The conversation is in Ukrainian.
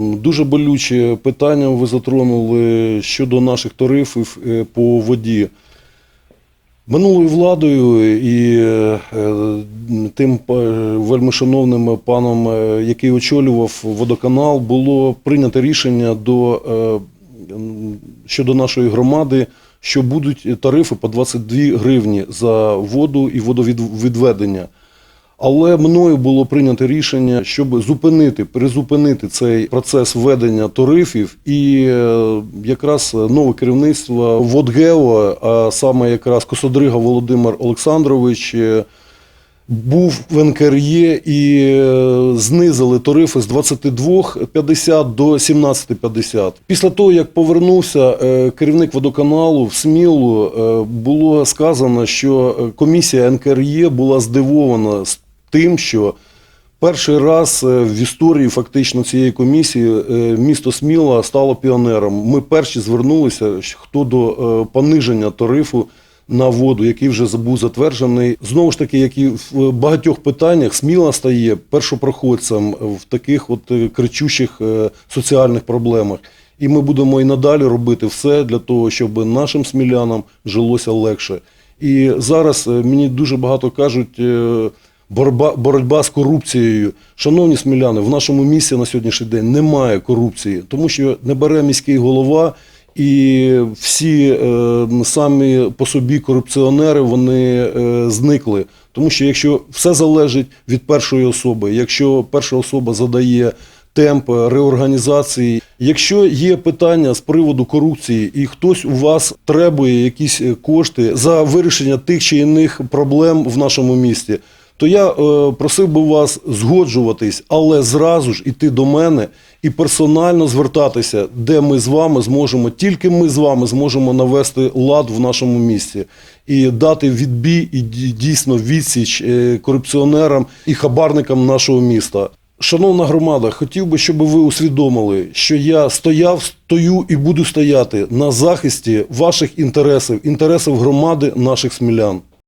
Дуже болюче питання ви затронули щодо наших тарифів е, по воді. Минулою владою і е, тим е, вельмишановним паном, який очолював водоканал, було прийнято рішення до, щодо нашої громади, що будуть тарифи по 22 гривні за воду і водовідведення. Але мною було прийнято рішення, щоб зупинити, призупинити цей процес введення тарифів, і е, якраз нове керівництво ВодГео, а саме якраз Косодрига Володимир Олександрович, е, був в НКРЄ і е, знизили тарифи з 22,50 до 17,50. Після того, як повернувся е, керівник водоканалу в Смілу, е, було сказано, що е, комісія НКРЄ була здивована з тим, що перший раз е, в історії фактично цієї комісії е, місто Сміла стало піонером. Ми перші звернулися хто до е, пониження тарифу на воду, який вже був затверджений. Знову ж таки, як і в багатьох питаннях, Сміла стає першопроходцем в таких от кричущих соціальних проблемах. І ми будемо і надалі робити все для того, щоб нашим смілянам жилося легше. І зараз мені дуже багато кажуть. Боротьба, боротьба з корупцією. Шановні сміляни, в нашому місті на сьогоднішній день немає корупції, тому що не бере міський голова, і всі е, самі по собі корупціонери вони е, зникли. Тому що якщо все залежить від першої особи, якщо перша особа задає темп реорганізації, якщо є питання з приводу корупції, і хтось у вас требує якісь е, кошти за вирішення тих чи інших проблем в нашому місті то я е, просив би вас згоджуватись, але зразу ж іти до мене і персонально звертатися, де ми з вами зможемо, тільки ми з вами зможемо навести лад в нашому місті і дати відбій і дійсно відсіч е, корупціонерам і хабарникам нашого міста. Шановна громада, хотів би, щоб ви усвідомили, що я стояв, стою і буду стояти на захисті ваших інтересів, інтересів громади наших смілян.